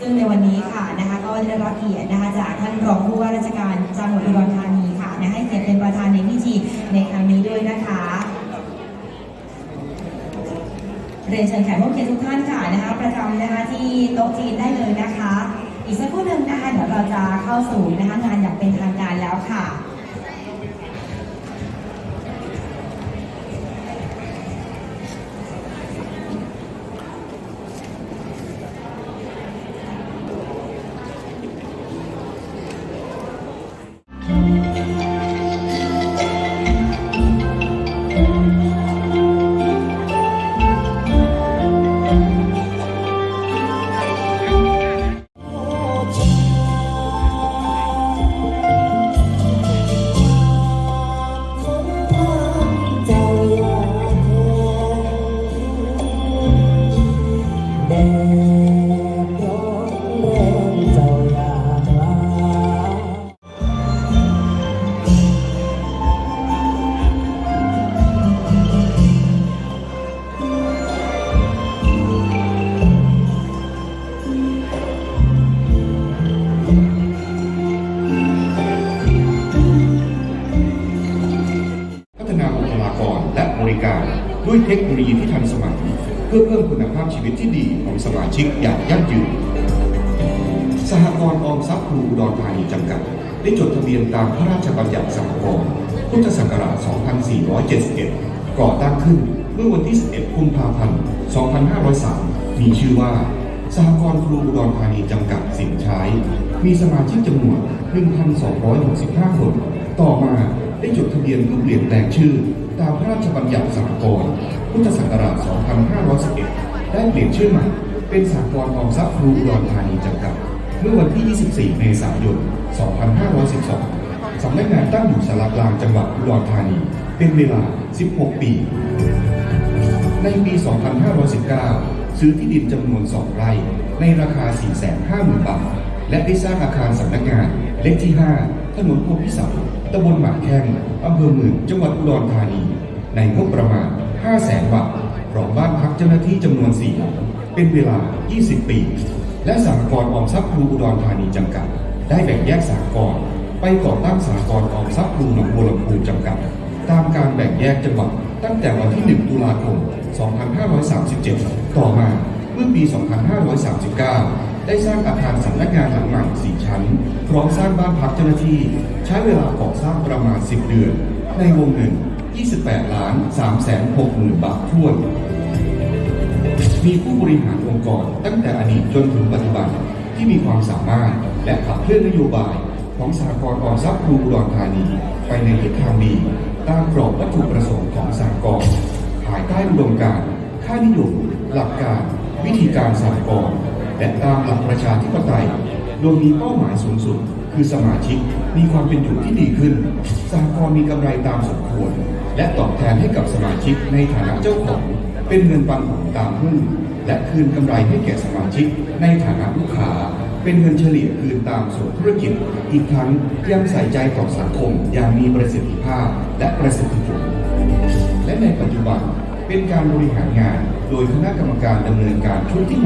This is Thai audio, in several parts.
ซึ่งในวันนี้ค่ะนะคะก็ได้รับเกียรตินะคะจากท่านรองผู้ว่าราชการจังหวัดอุดรธานีค่ะนะให้เกียรติเป็นประธานในพิธีในครั้งนี้ด้วยนะคะเรียนเชิญแขกผู้เกียรติทุกท่านค่ะนะคะ ประจำนะคะที่โต๊ะจีนได้เลยนะคะ อีกสักครู่หนึ่งนะคะเดี๋ยวเราจะเข้าสู่นะคะงานอย่างเป็นทางการแล้วค่ะ ได้จดทะเบียนตามพระราชบัญญัติสหกรณ์พุทธศักราช 2471 ก่อตั้งขึ้นเมื่อวันที่ 11 กุมภาพันธ์ 2503 มีชื่อว่า สหกรณ์ครูอุดรธานีจำกัดสินใช้ มีสมาชิกจำนวน 1,265 คน ต่อมาได้จดทะเบียนเพื่อเปลี่ยนแปลงชื่อ ตามพระราชบัญญัติสหกรณ์พุทธศักราช 2511 ได้เปลี่ยนชื่อใหม่เป็นสหกรณ์ออมทรัพย์ครูอุดรธานีจำกัด เมื่อวันที่ 24 เมษายน 2512 สำนักงานตั้งอยู่สารกลางจังหวัดอุดรธานี เป็นเวลา 16 ปี ในปี 2519 ซื้อที่ดินจำนวน 2 ไร่ ในราคา 450,000 บาท และได้สร้างอาคารสำนักงานเลขที่ 5 ถนนพรหมพิสัยตำบลหมากแข้งอำเภอเมืองจังหวัดอุดรธานี ในงบประมาณ 500,000 บาทพร้อมบ้านพักเจ้าหน้าที่จำนวน4หลังเป็นเวลา 20 ปี และสหกรณ์ออมทรัพย์ครูอุดรธานีจำกัด ได้แบ่งแยกสหกรณ์ไปก่อตั้งสหกรณ์ออมทรัพย์ครูหนองบัวลำพูจำกัด ตามการแบ่งแยกจังหวัดตั้งแต่วันที่ 1 ตุลาคม 2537 ต่อมาเมื่อปี 2539 ได้สร้างอาคารสำนักงานหลังใหม่4ชั้น พร้อมสร้างบ้านพักเจ้าหน้าที่ ใช้เวลาก่อสร้างประมาณ 10 เดือน ในวงเงิน 28 ล้าน3แสน6หมื่นบาททั่วน มีผู้บริหารองค์กรตั้งแต่อดีตจนถึงปัจจุบันที่มีความสามารถและขับเคลื่อนนโยบายของสหกรณ์ออมทรัพย์ครูอุดรธานีไปในทิศทางดีตามกรอบวัตถุประสงค์ของสหกรณ์ภายใต้อุดมการณ์ค่านิยม หลักการวิธีการสหกรณ์และตามหลักประชาธิปไตย โดยมีเป้าหมายสูงสุด คือสมาชิกมีความเป็นอยู่ที่ดีขึ้นสหกรณ์มีกำไรตามสมควร และตอบแทนให้กับสมาชิกในฐานะเจ้าของ เป็นเงินปันผลตามหุ้นและคืนกำไรให้แก่สมาชิก ในฐานะลูกค้าเป็นเงินเฉลี่ยคืนตามส่วนธุรกิจ อีกทั้งยังใส่ใจต่อสังคมอย่างมีประสิทธิภาพและประสิทธิผล และในปัจจุบันเป็นการบริหารงาน โดยคณะกรรมการดำเนินการชุดที่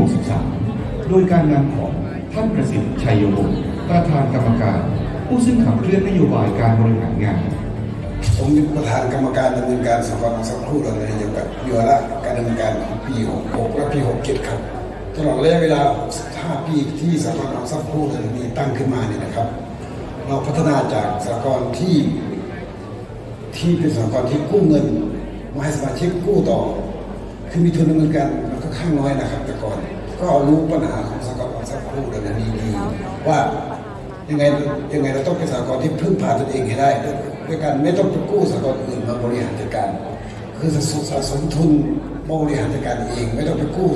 63 โดยการนำของท่านประสิทธิ์ชัยวงศ์ประธานกรรมการ ผู้ซึ่งขับเคลื่อนนโยบายการบริหารงาน ผมเป็นประธานกรรมการดำเนินการสหกรณ์สักครู่เราในเกี่ยวกับโยระการ ดำเนินการของปี 66 และปี 67 ครับ ตลอดระยะเวลา 65 ปีที่สหกรณ์สักครู่เรานี้ตั้งขึ้นมาเนี่ยนะครับ เราพัฒนาจากสหกรณ์ที่ที่เป็นสหกรณ์ที่กู้เงินมาให้สมาชิกกู้ต่อ คือมีทุนดำเนินการมันก็ข้างน้อยนะครับ แต่ก่อนก็รู้ปัญหาของสหกรณ์สักครู่เรานี้ดีว่ายังไงยังไงเราต้องเป็นสหกรณ์ที่พึ่งพาตนเองให้ได้ด้วยการไม่ต้องไปกู้สหกรณ์อื่นมาบริหารจัดการ คือสะสมสะสมทุน บริหารจัดการเอง ไม่ต้องไปกู้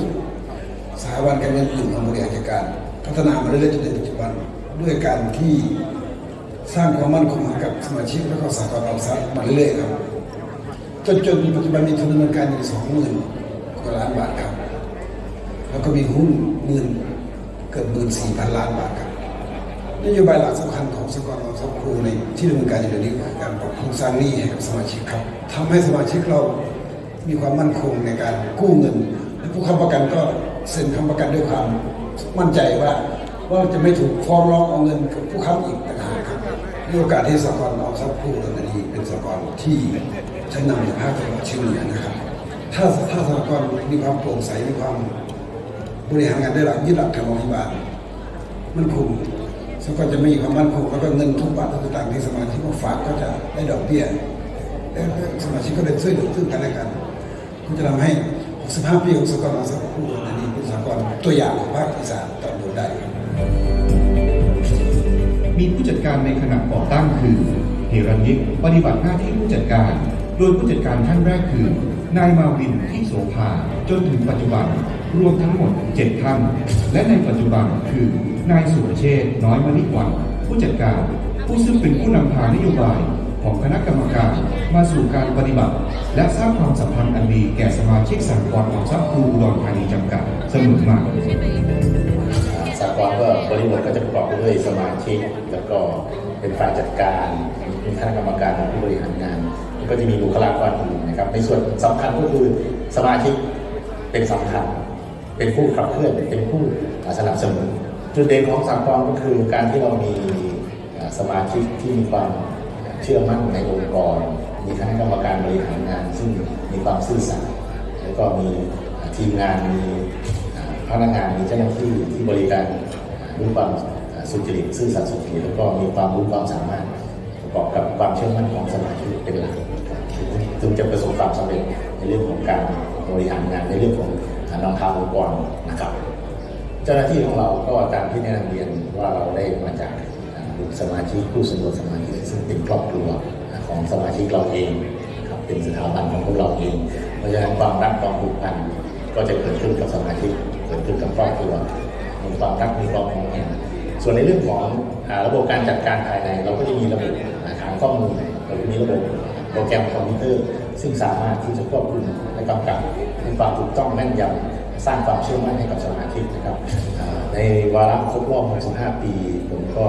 สถาบันการเงินอื่นมาบริหารจัดการ พัฒนามาเรื่อยๆจนถึงปัจจุบันด้วยการที่สร้างความมั่นคงให้กับสมาชิกแล้วก็สหกรณ์ออมทรัพย์มาเรื่อยๆครับจนจนปัจจุบันมีทุนดำเนินการอยู่สองหมื่นกว่าล้านบาทครับ แล้วก็มีหุ้นหมื่นเกือบหมื่นสี่พันล้านบาทครับนโยบายหลักสำคัญของสกรณ์ออมทรัพย์ครูในที่ดำเนินการอยู่เดี๋ยวนี้คือการปรับโครงสร้างหนี้ให้กับสมาชิกครับทำให้สมาชิกเรา มีความมั่นคงในการกู้เงินผู้ค้ำประกันก็เซ็นค้ำประกันด้วยความมั่นใจว่าว่าจะไม่ถูกฟ้องร้องเอาเงินกับผู้ค้ำอีกต่างหากครับมีโอกาสที่สหกรณ์ออมทรัพย์ผู้ดำเนินคดีเป็นสหกรที่ชั้นนำในภาคตะวันเฉียงเหนือนะครับ ถ้าถ้าสหกรมีความโปร่งใสมีความบริหารงานได้หลักยึดหลักธรรมวิบาลมันคงสก็จะมีความมั่นคงแล้วก็เงินทุกบาททุกสตางค์ที่สมาชิกมาฝากก็จะได้ดอกเบี้ยและสมาชิกก็ได้ช่วยเหลือซึ่งกันและกัน ก็จะทำให้ 65 ปีของสหกรณ์ออมทรัพย์ผู้อันนี้เป็นสหกรณ์ตัวอย่างของภาคอีสานตอนบนได้มีผู้จัดการในขณะก่อตั้งคือเฮรัญยิกปฏิบัติหน้าที่ผู้จัดการ โดยผู้จัดการท่านแรกคือนายมาวินที่โสภาจนถึงปัจจุบันรวมทั้งหมด 7 ท่าน และในปัจจุบันคือนายสุรเชษฐ์น้อยมณิวันผู้จัดการ ผู้ซึ่งเป็นผู้นำพานโยบาย ของคณะกรรมการมาสู่การปฏิบัติ และสร้างความสัมพันธ์อันดีแก่สมาชิกสังกัดของทรัพย์ครูอุดรธานีจำกัดเสมอมาสากลก็บริบทก็จะประกอบด้วยสมาชิก แล้วก็เป็นฝ่ายจัดการมีคณะกรรมการผู้บริหารงาน ก็จะมีบุคลากรอื่นนะครับ ในส่วนสำคัญก็คือสมาชิกเป็นสำคัญ เป็นผู้ขับเคลื่อนเป็นผู้สนับสนุนจุดเด่นของสากลก็คือการที่เรามีสมาชิกที่มีความ เชื่อมั่นในองค์กร มีคณะกรรมการบริหารงาน ซึ่งมีความซื่อสัตย์แล้วก็มีทีมงานมีพนักงานมีเจ้าหน้าที่ที่บริการด้วยความสุจริตซื่อสัตย์สุจริตแล้วก็มีความรู้ความสามารถประกอบกับความเชื่อมั่นของสมาชิกเป็นหลักจึงจะประสบความสำเร็จในเรื่องของการบริหารงานในเรื่องของนองทางองค์กรนะครับ เจ้าหน้าที่ของเราก็ตามที่แนะนำเรียนว่าเราได้มาจากสมาชิกผู้สมรสสมาชิก ซึ่งเป็นครอบครัวของสมาชิกเราเองครับเป็นสถาบันของพวกเราเอง เพราะฉะนั้นความรักความผูกพันก็จะเกิดขึ้นกับสมาชิกเกิดขึ้นกับครอบครัวมีความรักมีความหวงแหนส่วนในเรื่องของอระบบการจัดการภายใน เราก็จะมีระบบฐานข้อมูลเราจะมีระบบโปรแกรมคอมพิวเตอร์ ซึ่งสามารถที่จะควบคุมและกำกับให้ความถูกต้องแม่นยำสร้างความเชื่อมั่นให้กับสมาชิกนะครับในวาระครบรอบ 65 ปีผมก็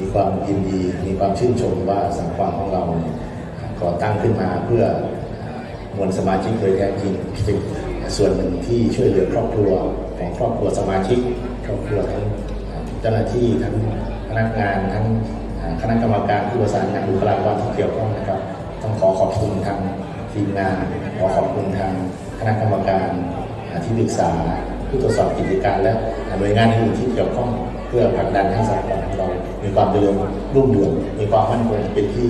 มีความยินดีมีความชื่นชมว่าสังกัดของเราเนี่ยก่อตั้งขึ้นมาเพื่อมวลสมาชิกโดยแท้จริงเป็นส่วนหนึ่งที่ช่วยเหลือครอบครัวของครอบครัวสมาชิกครอบครัวทั้งเจ้าหน้าที่ทั้งพนักงานทั้งคณะกรรมการผู้ประสานงานบุคลากรที่เกี่ยวข้องนะครับ ต้องขอขอบคุณทางทีมงานขอขอบคุณทางคณะกรรมการที่ปรึกษาผู้ตรวจสอบกิจการและหน่วยงานอื่นที่เกี่ยวข้องเพื่อผลักดันให้สากลของเรา มีความเจริญรุ่งเรืองมีความมั่นคงเป็นที่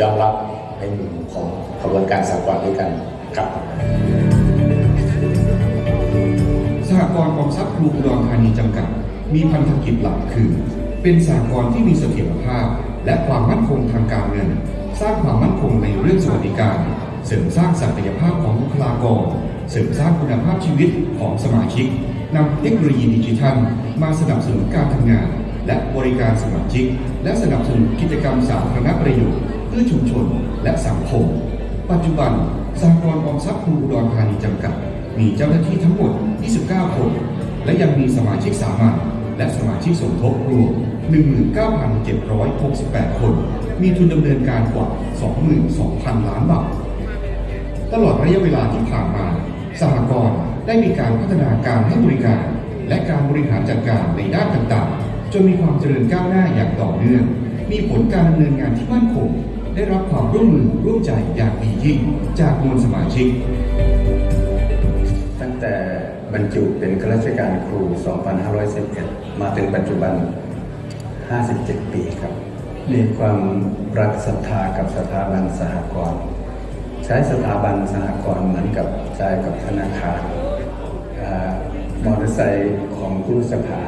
ยอมรับในหมู่ของกระบวนการสากลด้วยกันครับสหกรณ์ออมทรัพย์ครูอุดรธานีจำกัด มีพันธกิจหลักคือ เป็นสหกรณ์ที่มีเสถียรภาพ และความมั่นคงทางการเงิน สร้างความมั่นคงในเรื่องสวัสดิการ เสริมสร้างศักยภาพของบุคลากร เสริมสร้างคุณภาพชีวิตของสมาชิกนำเทคโนโลยีดิจิทัล มาสนับสนุนการทำงาน และบริการสมาชิก และสนับสนุนกิจกรรมสาธารณประโยชน์เพื่อชุมชนและสังคม ปัจจุบันสหกรออมทรัพย์ครูอุดรธานีจำกัด มีเจ้าหน้าที่ทั้งหมด 29 คน และยังมีสมาชิกสามัญและสมาชิกสมทบรวม 19,768 คน มีทุนดำเนินการกว่า 22,000 ล้านบาท ตลอดระยะเวลาที่ผ่านมาสหกรณ์ได้มีการพัฒนาการให้บริการ และการบริหารจัดการในด้านต่างๆ จนมีความเจริญก้าวหน้าอย่างต่อเนื่อง มีผลการดำเนินงานที่มั่นคง ได้รับความร่วมมือร่วมใจอย่างดียิ่ง จากมวลสมาชิก ตั้งแต่บรรจุเป็นข้าราชการครู 2511 มาถึงปัจจุบัน 57 ปีครับ มีความรักศรัทธากับสถาบันสหกรณ์ ใช้สถาบันสหกรณ์เหมือนกับใจกับธนาคารมอเตอร์ไซค์ของครูสภา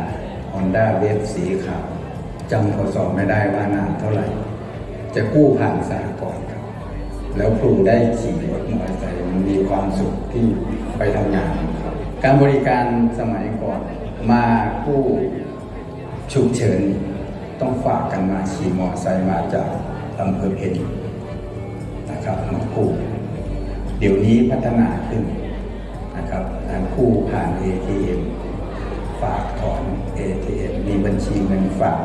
ฮอนด้าเวฟสีขาวจำพศไม่ได้ว่านานเท่าไหร่ จะกู้ผ่านสหกรณ์ครับ แล้วครูได้ขี่รถมอเตอร์ไซค์มันมีความสุขที่ไปทำงานครับการบริการสมัยก่อนมากู้ฉุกเฉินต้องฝากกันมาขี่มอเตอร์ไซค์มาจากอำเภอเพชรนะครับมากู้เดี๋ยวนี้พัฒนาขึ้นนะครับการกู้ผ่าน ATM ฝากถอน ATM มีบัญชีเงินฝาก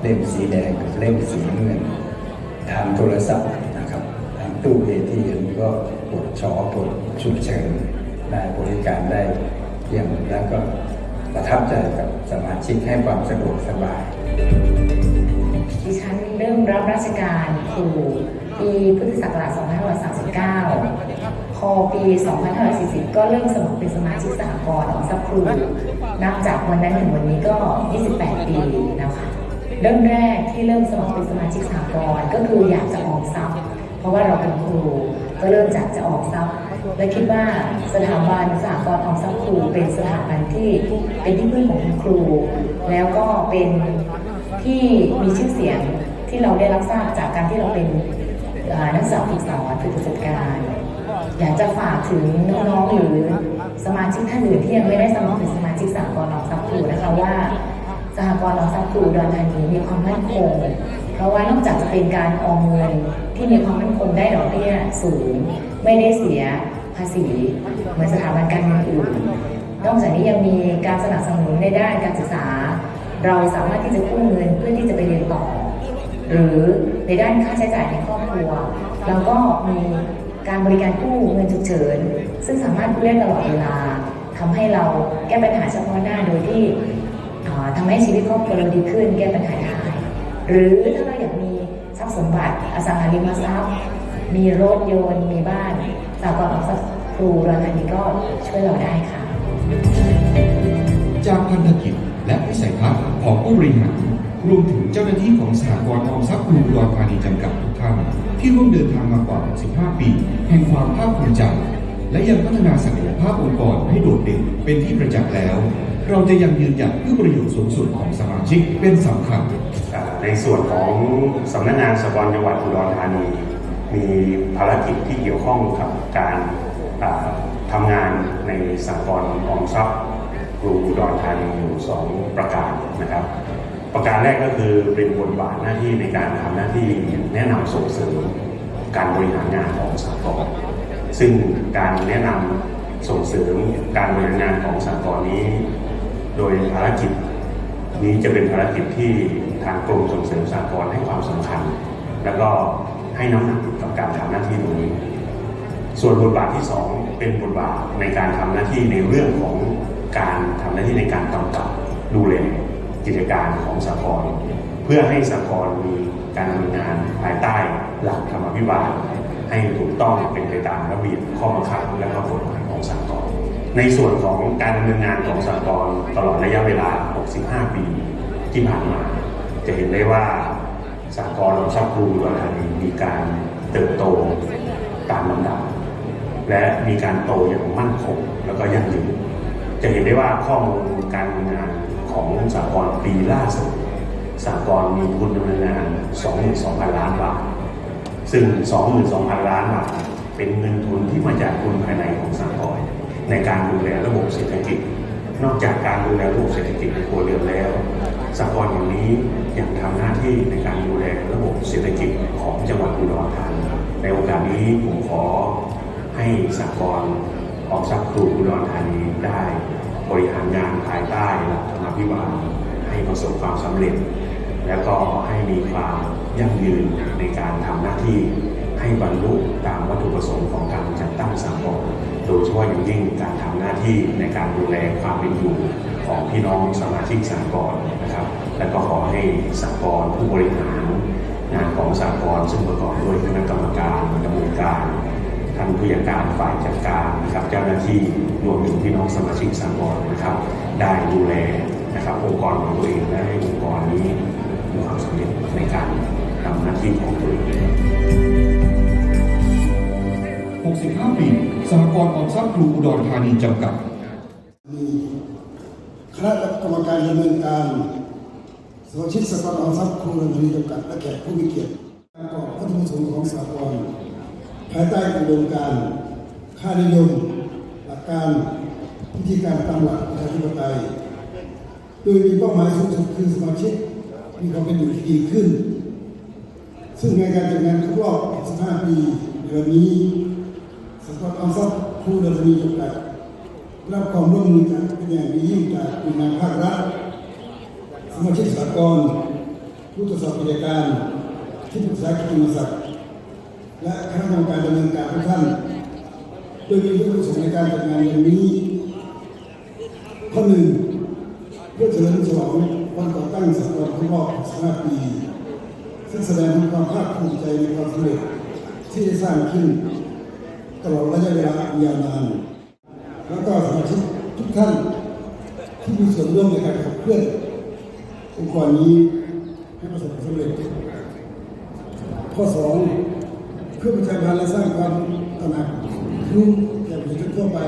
เล่มสีแดงกับเล่มสีเงินทางโทรศัพท์นะครับทางตู้ ATM ก็ปลดชอปลดฉุกเฉินได้บริการได้เยี่ยมแล้วก็ประทับใจกับสมาชิกให้ความสะดวกสบาย ดิฉันเริ่มรับราชการครูปีพุทธศักราช2539 พอปี 2540 ก็เริ่มสมัครเป็นสมาชิกสหกรณ์ออมทรัพย์ครูนับจากวันนั้นถึงวันนี้ก็ 28 ปีแล้วค่ะเริ่มแรกที่เริ่มสมัครเป็นสมาชิกสหกรณ์ก็คืออยากจะออมทรัพย์เพราะว่าเราเป็นครู ก็เริ่มจากจะออมทรัพย์และคิดว่าสถาบันสหกรณ์ออมทรัพย์ครูเป็นสถาบันที่เป็นที่พึ่งของคุณครู แล้วก็เป็นที่มีชื่อเสียงที่เราได้รับทราบจากการที่เราเป็นนักศึกษาฝึกสอนฝึกจัดการ อยากจะฝากถึงน้องๆหรือสมาชิกท่านอื่นที่ยังไม่ได้สมัครเป็นสมาชิกสหกรณ์ออมทรัพย์ครูนะคะว่าสหกรณ์ออมทรัพย์ครูอุดอนธานีมีความมั่นคง เพราะว่านอกจากจะเป็นการออมเงินที่มีความมั่นคงได้ดอกเบี้ยสูง ไม่ได้เสียภาษีเหมือนสถาบันการเงินอื่นนอกจากนี้ยังมีการสนับสนุนในด้านการศึกษา เราสามารถที่จะกู้เงินเพื่อที่จะไปเรียนต่อ หรือในด้านค่าใช้จ่ายในครอบครัว เราก็มี การบริการกู้เงินฉุกเฉิน ซึ่งสามารถกู้ได้ตลอดเวลาทำให้เราแก้ปัญหาเฉพาะหน้าโดยที่อ่าทำให้ชีวิตครอบครัวเราดีขึ้น แก้ปัญหาได้หรือถ้าเราอยากมีทรัพย์สมบัติอสังหาริมทรัพย์ มีรถยนต์มีบ้านสากลออมทรัพย์ครูรอนอันนี้ก็ช่วยเราได้ค่ะ จากพันธกิจและวิสัยทัศน์ของผู้บริหาร รวมถึงเจ้าหน้าที่ของสหกรณ์ออมทรัพย์กรุงอุดรธานีจำกัดทุกท่านที่ร่วมเดินทางมากว่า 65 ปี แห่งความภาคภูมิใจ และยังพัฒนาศักยภาพองค์กรให้โดดเด่นเป็นที่ประจักษ์แล้ว เราจะยังยืนหยัดเพื่อประโยชน์สูงสุดของสมาชิกเป็นสำคัญ ในส่วนของสำนักงานสหกรณ์จังหวัดอุดรธานี มีภารกิจที่เกี่ยวข้องกับการอ่าทำงานในสหกรณ์ออมทรัพย์กรุงอุดรธานีอยู่สองประการนะครับ ประการแรกก็คือเป็นบทบาทหน้าที่ในการทำหน้าที่แนะนำส่งเสริมการบริหารงานของสหกรณ์ซึ่งการแนะนำส่งเสริมการบริหารงานของสหกรณ์นี้ โดยภารกิจนี้จะเป็นภารกิจที่ทางกรมส่งเสริมสหกรณ์ให้ความสำคัญ แล้วก็ให้น้ำหนักกับการทำหน้าที่ตรงนี้ ส่วนบทบาทที่สองเป็นบทบาทในการทำหน้าที่ในเรื่องของการทำหน้าที่ในการกำกับดูแล กิจการของสหกรณ์เพื่อให้สหกรมีการดำเนินงานภายใต้หลักธรรมพิบาลให้ถูกต้องเป็นไปตามระเบียบข้อบังคับและก็กฎหมายของสหกรในส่วนของการดำเนินงานของสหกรตลอดระยะเวลา 65 ปีที่ผ่านมา จะเห็นได้ว่าสหกรณ์ออมทรัพย์ครูอุดรธานีมีการเติบโตตามลำดับ และมีการโตอย่างมั่นคงแล้วก็ยั่งยืนจะเห็นได้ว่าข้อมูลการดำเนินงาน ของสหกรณ์ปีล่าสุดสหกรณ์มีทุนดำเนินงาน22,000 ล้านบาท ซึ่ง 22,000 ล้านบาท เป็นเงินทุนที่มาจากทุนภายในของสหกรณ์ในการดูแลระบบเศรษฐกิจ นอกจากการดูแลระบบเศรษฐกิจในครัวเรือนแล้วสหกรณ์อย่างนี้ยังทำหน้าที่ในการดูแลระบบเศรษฐกิจของจังหวัดอุดรธานีในโอกาสนี้ผมขอให้สหกรณ์ออมทรัพย์ครูอุดรธานีได้ บริหารงานภายใต้หลักธรรมาภิบาลให้ประสบความสำเร็จ แล้วก็ให้มีความยั่งยืนในการทำหน้าที่ให้บรรลุตามวัตถุประสงค์ของการจัดตั้งสากลโดยเฉพาะอย่างยิ่งการทำหน้าที่ในการดูแลความเป็นอยู่ของพี่น้องสมาชิกสากลนะครับ และก็ขอให้สากลผู้บริหารงานของสากลซึ่งประกอบด้วยคณะกรรมการดำเนินการท่านผู้จัดการฝ่ายจัดการนะครับเจ้าหน้าที่ รวมถึงพี่น้องสมาชิกสากลนะครับ ได้ดูแลนะครับองค์กรของตัวเองและให้องค์กรนี้มีความสำเร็จในการทำหน้าที่ของตัวเอง65 ปีสหกรณ์ออมทรัพย์ครูอุดรธานีจำกัด มีคณะกรรมการดำเนินการสมาชิกสภาออมทรัพย์ครูระดับจำกัดและแขกผู้มีเกียรติการประกอบวัตถุประสงค์ของสากลภายใต้อุดมการณ์ค่านิยมหลั การวิธีการตามหลักประชาธิปไตยโดยมีเป้าหมายสูงสุดคือสมาชิกมีความเป็นอยู่ที่ดีขึ้น ซึ่งในการจัดงานครบรอบ 15 ปีในวันนี้สภาออมทรัพย์ครูระดับจำกัดรับความร่วมมือกันเป็นอย่างดียิ่งจากหน่วยงานภาครัฐสมาชิกสากลผู้ตรวจสอบกิจการที่ปรึกษากิจมศักดิ์และคณะกรรมการดำเนินการทุกท่าน โดยมีวัตถุประสงค์ในการจัดงานวันนี้ ข้อหนึ่งเพื่อเฉลิมฉลองวันก่อตั้งสหกรณ์ครบรอบ15ปีซึ่งแสดงถึงความภาคภูมิใจในความสำเร็จที่ได้สร้างขึ้นตลอดระยะเวลาอันยาวนาน แล้วก็สมาชิกทุกท่านที่มีส่วนร่วมในการขับเคลื่อนองค์กรนี้ให้ประสบความสำเร็จ ข้อสองเพื่อประชาพันธ์และสร้างความตระหนัก รู้แก่ประชนทั่วไป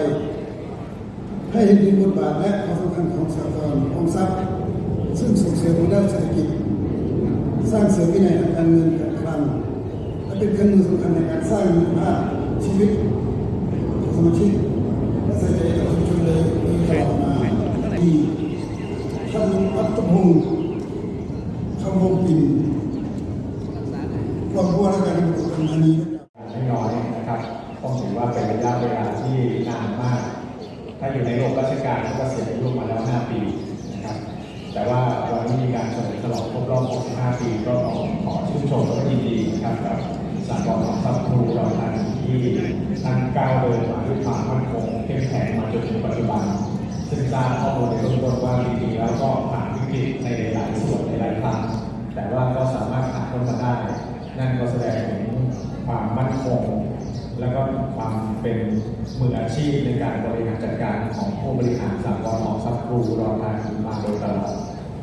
ให้เห็นถึงบทบาทและความสำคัญของสหกรณ์ออมทรัพย์ ซึ่งส่งเสริมด้านเศรษฐกิจ สร้างเสริมวินัยทางการเงินการคลังและเป็นเครื่องมือสำคัญในการสร้างคุณภาพชีวิตสมาชิกและใส่ใจกับชุมชนเลยโดยตลอดมาที่ท่านอัตพงศ์คำพงปิ่นรองผู้ว่าราชการจังหวัดอุดรธานีไม่น้ ยะเวลาที่นานมาก ถ้าอยู่ในโลกราชการก็เสียอายุมาแล้ว 5 ปีนะครับ แต่ว่าวันนี้มีการเฉลิมฉลองครบรอบ 65 ปี ก็ขอขอชื่นชมและก็ยินดีนะครับกับสากลของทรัพครูเราทันที่ท่านก้าวเดินมาด้วยความมั่นคงเข้มแข็งมาจนถึงปัจจุบัน ซึ่งทราบข้อมูลในเบื้องต้นว่าจริงๆแล้วก็ผ่านวิกฤตในหลายส่วนในหลายครั้งแต่ว่าก็สามารถผ่านพ้นมาได้ นั่นก็แสดงถึงความมั่นคง แล้วก็ความเป็นมืออาชีพในการบริหารจัดการของผู้บริหารสากลของทรัพครูรอทานมาโดยตลอด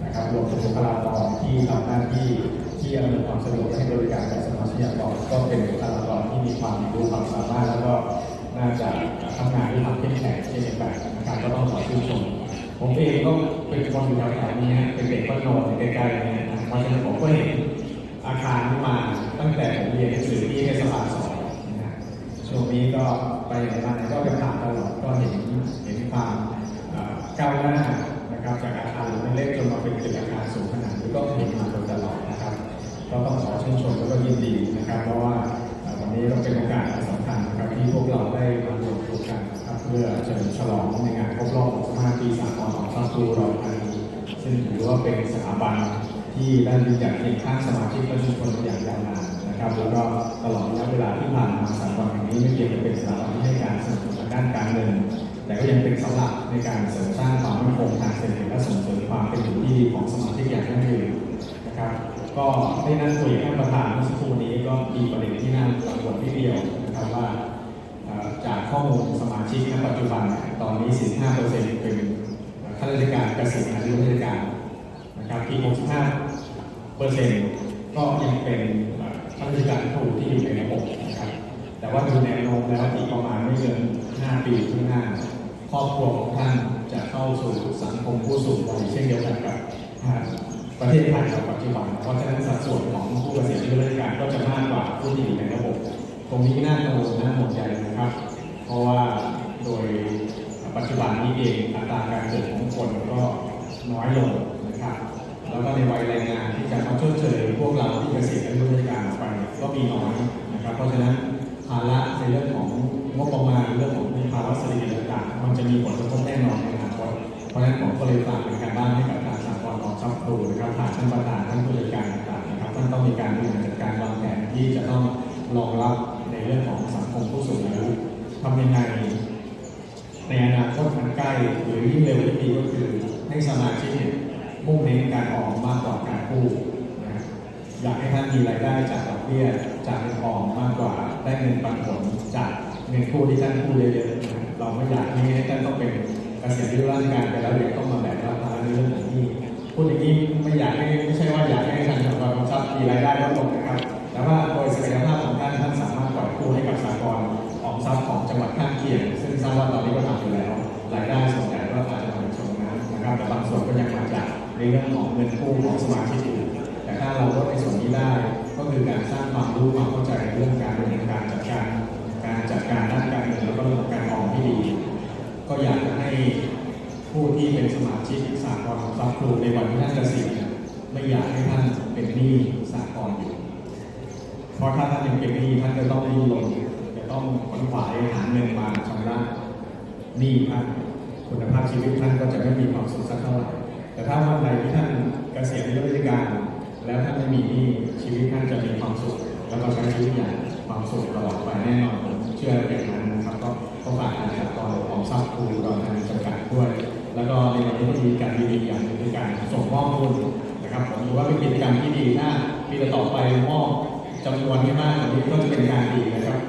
นะครับรวมถึงบุคลากรที่ทำหน้าที่ที่อำนวยความสะดวกให้บริการกับสมาชิกกรก็เป็นบุคลากรที่มีความรู้ความสามารถแล้วก็น่าจะทำงานด้วยความเข้มแข็งเช่นเดียวกันนะครับก็ต้องขอชื่นชมผมเองก็เป็นคนอยู่แถวๆนี้ฮะเป็นเด็กบ้านนอกใกล้ๆนะเพราะฉะนั้นผมก็เห็นอาคารนี้มาตั้งแต่ผมเรียนหนังสือที่เทศบาลสองน ช่วงนี้ก็ไปไหนมาไหนก็จะผ่านตลอดก็เห็นเห็นความเอ่อก้าวหน้านะครับจากอาคารเล็กจนมาเป็นตึกอาคารสูงขนาดนี้ก็เห็นมาโดยตลอดนะครับ ก็ต้องขอชื่นชมแล้วก็ยินดีนะครับ เพราะว่าเอ่อวันนี้เราเป็นโอกาสสำคัญนะครับที่พวกเราได้มารวมตัวกันนะครับเพื่อเฉลิมฉลองในงานครบรอบ 65 ปีสากลของทรัพย์ครูเราทันซึ่งถือว่าเป็นสถาบันที่ได้ยืนหยัดเคียงข้างสมาชิกและชุมชนอย่างยาวนาน นะครับแล้วก็ตลอดระยะเวลาที่ผ่านมาสากลแห่งนี้ไม่เพียงแต่เป็นสถาบันที่ให้การสนับสนุนทางด้านการเงินแต่ก็ยังเป็นเสาหลักในการเสริมสร้างความมั่นคงทางเศรษฐกิจและส่งเสริมความเป็นอยู่ที่ดีของสมาชิกอย่างยั่งยืนนะครับ ก็ได้นั่งคุยกับท่านประธานเมื่อสักครู่นี้ก็มีประเด็นที่น่ากังวลที่เดียวนะครับว่าจากข้อมูลสมาชิกณปัจจุบันเนี่ยตอนนี้45%เป็นข้าราชการเกษียณอายุราชการนะครับอีก65%ก็ยังเป็น เอ่อข้าราชการครูที่อยู่ในระบบนะครับ แต่ว่าดูแนวโน้มแล้วอีกประมาณไม่เกิน 5 ปีข้างหน้า ครอบครัวของท่านจะเข้าสู่สังคมผู้สูงวัยเช่นเดียวกันกับอ่าประเทศไทยในปัจจุบัน เพราะฉะนั้นสัดส่วนของผู้เกษียณอายุราชการก็จะมากกว่าผู้ที่อยู่ในระบบ ตรงนี้น่ากังวลน่าห่วใจนะครับ เพราะว่าโดยปัจจุบันนี้เองอัตราการเกิดของคนก็น้อยลงนะครับ แล้วก็ในวัยแรงงานที่จะมาชดเชยพวกเราที่เกษียณอายุราชการออกไปก็มีน้อยนะครับ เพราะฉะนั้นภาระในเรื่องของงบประมาณเรื่องของภาวะเศรษฐกิจต่างๆมันจะมีผลกระทบแน่นอนในอนาคตเพราะฉะนั้นผมก็เลยฝากเป็นการบ้านให้กับทางสากลของทรัพย์ครูนะครับผ่านท่านประธานท่านผู้จัดการต่างๆนะครับท่านต้องมีการบริหารจัดการวางแผนที่จะต้องรองรับในเรื่องของสังคมผู้สูงอายุทำยังไงในอนาคตมันใกล้หรือยิ่งเร็วยิ่ดีก็คือให้สมาชิกเนี่ย มุ่งเน้นการออมมากกว่าการกู้นะอยากให้ท่านมีรายได้จากดอกเบี้ยจากเงินออมมากกว่าได้เงินปันผลจากเงินกู้ที่ท่านกู้เยอะๆนะเราไม่อยากให้ท่านต้องเป็นเกษียณอายุราชการไปแล้วเดี๋ยวต้องมาแบกรับภาระในเรื่องของหนี้พูดอย่างนี้ไม่อยากให้ไม่ใช่ว่าอยากให้ทางสากลกองทรัพย์มีรายได้ลดลงนะครับแต่ว่าโดยศักยภาพของท่านท่านสามารถปล่อยกู้ให้กับสากลออมทรัพย์ของจังหวัดข้างเคียง ซึ่งทราบว่าตอนนี้ก็ทำอยู่แล้ว ในเรื่องของเงินกู้ของสมาชิกอื่นแต่ถ้าเราลดในส่วนนี้ได้ ก็คือการสร้างความรู้ความเข้าใจในเรื่องการบริหารการจัดการ การจัดการด้านการเงินแล้วก็เรื่องของการออมที่ดี ก็อยากจะให้ผู้ที่เป็นสมาชิกสากลทรัพย์ครูในวันที่ท่านเกษียณเนี่ยไม่อยากให้ท่านเป็นหนี้สากลอยู่ เพราะถ้าท่านยังเป็นหนี้ท่านจะต้องดิ้นรนจะต้องขวนขวายหาเงินมาชำระหนี้ท่านคุณภาพชีวิตท่านก็จะไม่มีความสุขสักเท่าไหร่ แต่ถ้าวันใดที่ท่านเกษียณอายุราชการ แล้วท่านไม่มีหนี้ชีวิตท่านจะมีความสุข แล้วก็ใช้ชีวิตอย่างความสุขตลอดไปแน่นอนผมเชื่ออย่างนั้นนะครับ ก็ก็ฝากทางสากลของทรัพย์ครูรอนทางจำกัดด้วย แล้วก็ในวันนี้ก็มีการดีๆอย่างหนึ่งคือการส่งมอบทุนนะครับผมถือว่าเป็นกิจกรรมที่ดีถ้าปีต่อไปมอบจำนวนไม่มากกว่านี้ก็จะเป็นการดีนะครับ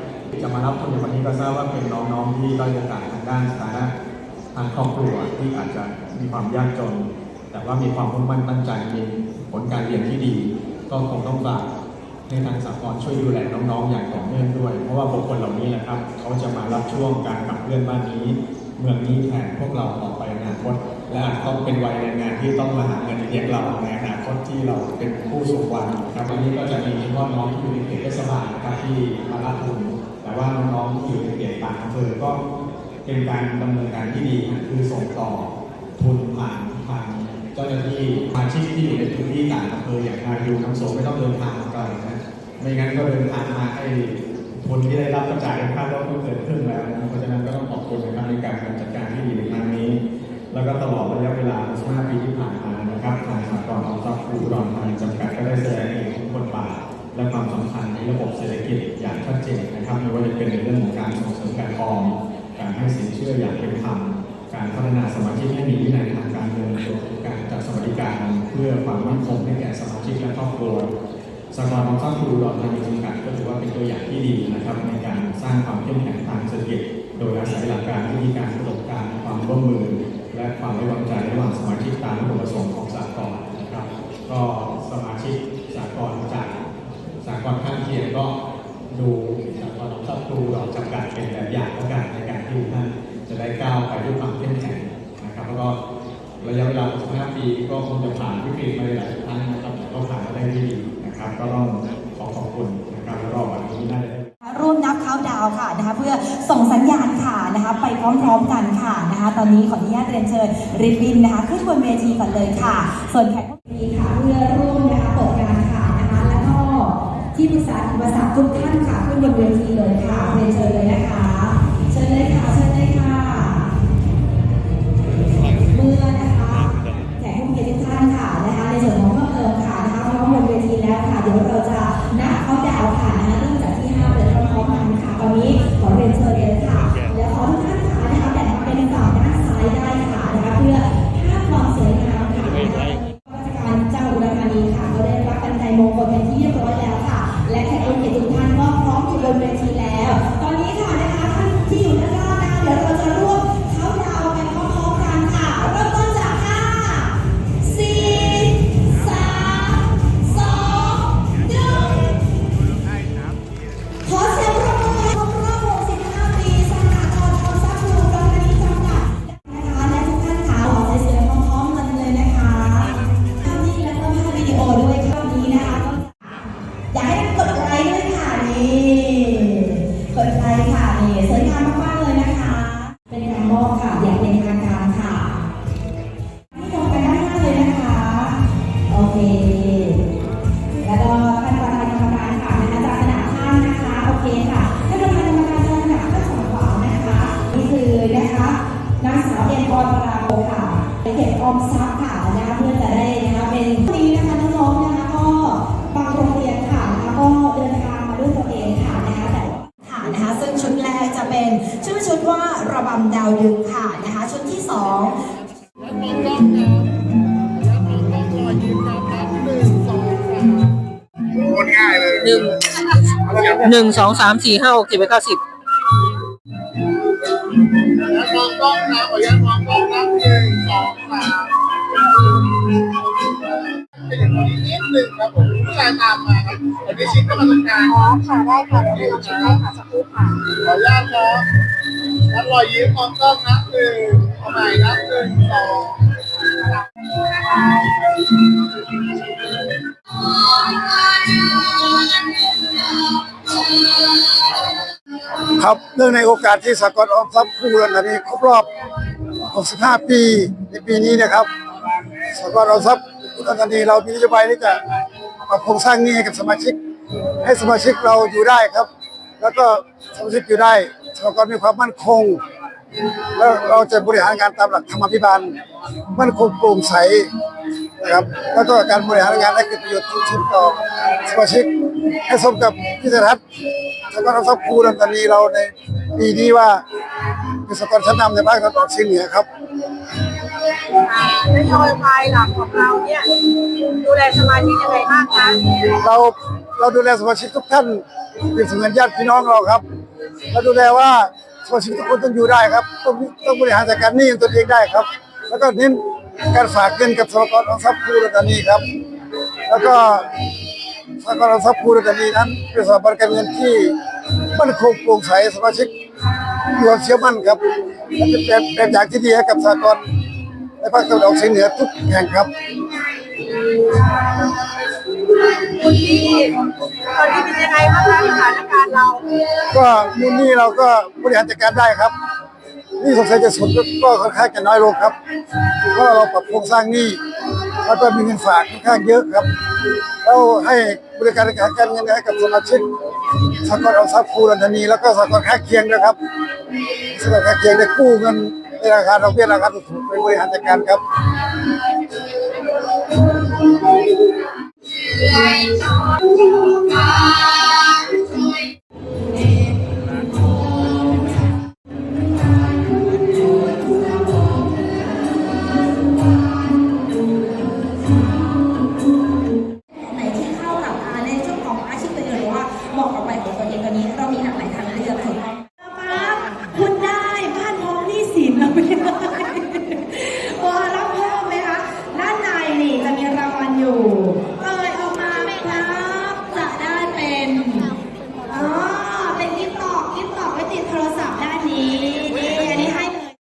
จะมารับทุนในวันนี้ก็ทราบว่าเป็นน้องๆที่ด้อยโอกาสทางด้านสถานะทางครอบครัวที่อาจจะมีความยากจน แต่ว่ามีความมุ่งมั่นตั้งใจมีผลการเรียนที่ดี ก็คงต้องฝากให้ทางสากลช่วยดูแลน้องๆ อย่างต่อเนื่องด้วย เพราะว่าบุคคลเหล่านี้แหละครับเขาจะมารับช่วงการขับเคลื่อนบ้านนี้ เมืองนี้แทนพวกเราต่อไปในอนาคตและอาจต้องเป็นวัยแรงงานที่ต้องมาหาเงินเลี้ยงเราในอนาคตที่เราเป็นผู้สูงวัยครับวันนี้ก็จะมีพาะน้องที่อยู่ในเขตเทศบาลนะครับที่มารับทุนแต่ว่าน้องๆที่อยู่ในเขตต่างอำเภอก็เป็นการดำเนินการที่ดีคือส่งต่อทุนผ่าน จ้าหน้าที่อาชีพที่อยู่ในพื้นที่ต่างอำเภออย่างนายูน้ำสมไม่ต้องเดินทางมาไกลนะไม่งั้นก็เดินทางมาให้ทุนที่ได้รับกระจายค่ารถก็เกิดขึ้นแล้วนะเพราะฉะนั้นก็ต้องขอบคุณนะครับในการจัดการที่ดีในครั้งนี้ แล้วก็ตลอดระยะเวลา 15 ปีที่ผ่านมานะครับทางสากลออมทรัพย์อุดรธานีจำกัดก็ได้แสดงเห็นถึงบทบาทและความสำคัญในระบบเศรษฐกิจอย่างชัดเจนนะครับไม่ว่าจะเป็นในเรื่องของการส่งเสริมการออมการให้สินเชื่ออย่างเป็นธรรมการพัฒนาสมาชิกให้มีวินัยทางการเงินรว การจัดสวัสดิการเพื่อความมั่นคงให้แก่สมาชิกและครอบครัวสากลออมทรัพย์อุดรธานีจำกัดก็ถือว่าเป็นตัวอย่างที่ดีนะครับ ในการสร้างความเข้มแข็งทางเศรษฐกิจ โดยอาศัยหลักการวิธีการประสบการณ์ความร่วมมือ และความไว้วางใจระหว่างสมาชิกตามวัตถุประสงค์ของสากลนะครับ ก็สมาชิกสากลจากสากลข้างเคียงก็ดูสากลออมทรัพย์ครูดอกจำกัดเป็นแบบอย่างแล้วกันในการที่ท่านจะได้ก้าวไปด้วยความเข้มแข็งนะครับแล้วก็ ระยะเวลา15ปีก็คงจะผ่านวิกฤตมาหลายครั้งนะครับแต่ก็ผ่านมาได้ด้วยดีนะครับ ก็ต้องขอขอบคุณนะครับแล้วก็วันนี้ได้ร่วมนับเข้าดาวค่ะนะคะเพื่อส่งสัญญาณค่ะนะคะไปพร้อมๆกันค่ะนะคะตอนนี้ขออนุญาตเรียนเชิญริบบินนะคะขึ้นบนเวทีก่อนเลยค่ะ ส่วนแขกผู้มีค่ะเพื่อร่วมนะคะเปิดงานค่ะนะคะแล้วก็ที่ปรึกษาอุปสรรคทุกท่านค่ะขึ้นบนเวทีเลยค่ะเรียนเชิญเลยนะคะ มงคลเป็นที่เรียบร้อยแล้วค่ะ และแขกรับเกียรติทุกท่านก็พร้อมอยู่บนเวทีแล้ว ออมทรัพย์ค่ะนะคะเพื่อจะได้นะคะเป็นดีนะคะน้องๆนะคะก็บางโรงเรียนค่ะนะคะก็เดินทางมาด้วยตัวเองค่ะนะคะแต่ว่าค่ะนะคะซึ่งชุดแรกจะเป็นชื่อชุดว่าระบำดาวดึงค่ะนะคะชุดที่สองหนึ่งหนึ่งสองสามสี่ห้าหกเจ็ดแปดเก้าสิบมองกล้องนะ ผมผู้ชายตามมาครับอันนี้ชิ้นก็มาตรงกลางอ๋อค่ะได้ค่ะได้ค่ะได้ค่ะสักครู่ค่ะขออนุญาตครับนับรอยยิ้มมองกล้องนับหนึ่งเอาใหม่นับหนึ่งสองครับเนื่องในโอกาสที่สากลออมทรัพย์ครูรันนี้ครบรอบ 65 ปีในปีนี้นะครับสากลออมทรัพย์อุดรธานีเรามีนโยบายที่จะ ปรับโครงสร้างหนี้ให้กับสมาชิก ให้สมาชิกเราอยู่ได้ครับ แล้วก็สมาชิกอยู่ได้สากลมีความมั่นคง แล้วเราจะบริหารงานตามหลักธรรมาภิบาลมั่นคงโปร่งใสนะครับแล้วก็การบริหารงานให้เกิดประโยชน์ทุกชิ้นต่อสมาชิกให้สมกับพิจารณาสกลทรัพย์ครูดันตานีเราในปีนี้ว่า เป็นสกลชั้นนำในภาคตะวันออกเฉียงเหนือครับอ่านโยบายหลักของเราเนี่ยดูแลสมาชิกยังไงบ้างคะเราเราดูแลสมาชิกทุกท่านเป็นเสมือนญาติพี่น้องเราครับ เราดูแลว่าสมาชิกทุกคนต้องอยู่ได้ครับต้องต้องบริหารจัดการหนี้ของตัวเองได้ครับ แล้วก็เน้นการฝากเงินกับสหกรณ์ออมทรัพย์ครูรัตนีครับ แล้วก็สหกรณ์ออมทรัพย์ครูรัตนีนั้นเป็นสถาบันการเงินที่มั่นคงโปร่งใสสมาชิก มีความเชื่อมั่นครับและเป็นแบบแบบอย่างที่ดีให้กับสหกรณ์ในภาคตะวันออกเฉียงเหนือทุกแห่งครับ คุณพี่ตอนนี้เป็นยังไงบ้างคะสถานการณ์เราก็มูลหนี้เราก็บริหารจัดการได้ครับหนี่สงสัยจะสุดก็ค่อนข้างจะน้อยลงครับเพราะเราปรับโครงสร้างหนี้แล้วก็มีเงินฝากค่อนข้างเยอะครับ แล้วให้บริการการเงินให้กับสมาชิกสากลออมทรัพย์คูรันธนีแล้วก็สากลค่าเคียงนะครับสากลค่าเคียงได้กู้เงินในราคาดอกเบี้ยราคาถูกไปบริหารจัดการครับไ